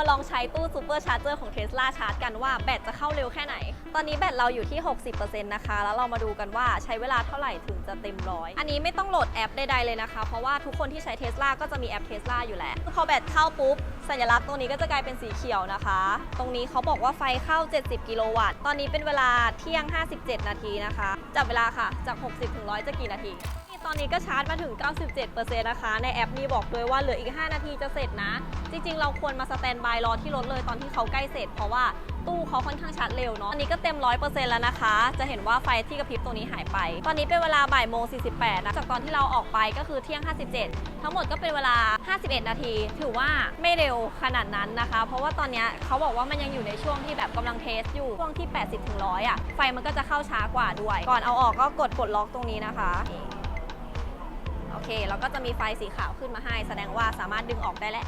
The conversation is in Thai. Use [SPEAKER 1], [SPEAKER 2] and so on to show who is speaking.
[SPEAKER 1] มาลองใช้ตู้ซูเปอร์ชาร์เจอร์ของเทสลาชาร์จกันว่าแบตจะเข้าเร็วแค่ไหน ตอนนี้แบตเราอยู่ที่ 60%นะคะ แล้วเรามาดูกันว่าใช้เวลาเท่าไหร่ถึงจะเต็มร้อย อันนี้ไม่ต้องโหลดแอปใดๆเลยนะคะ เพราะว่าทุกคนที่ใช้เทสลาก็จะมีแอปเทสลาอยู่แล้ว พอแบตเข้าปุ๊บ สัญลักษณ์ตรงนี้ก็จะกลายเป็นสีเขียวนะคะ ตรงนี้เขาบอกว่าไฟเข้า 70 กิโลวัตต์ ตอนนี้เป็นเวลาเที่ยง 57 นาทีนะคะ จับเวลาค่ะ จาก 60 ถึง 100 จะกี่นาที ตอนนี้ก็ชาร์จมาถึง 97%นะคะ ในแอปนี้บอกเลยว่าเหลืออีก 5 นาทีจะเสร็จนะ จริงๆ เราควรมาสแตนบายรอที่รถเลยตอนที่เขาใกล้เสร็จ เพราะว่าตู้เขาค่อนข้างชาร์จเร็วเนาะ อันนี้ก็เต็ม 100%แล้วนะคะ จะเห็นว่าไฟที่กระพริบตรงนี้หายไป ตอนนี้เป็นเวลาบ่ายโมง48นะจากตอนที่เราออกไปก็คือเที่ยง 57 ทั้งหมดก็เป็นเวลา 51 นาที ถือว่าไม่เร็วขนาดนั้นนะคะ เพราะว่าตอนนี้เขาบอกว่ามันยังอยู่ในช่วงที่แบบกำลังเทสอยู่ ช่วงที่ 80-100อะ ไฟมันก็จะเข้าช้ากว่าด้วย ก่อนเอาออกก็กดปลดล็อกตรงนี้นะคะ แล้วก็จะมีไฟสีขาวขึ้นมาให้ แสดงว่าสามารถดึงออกได้แล้ว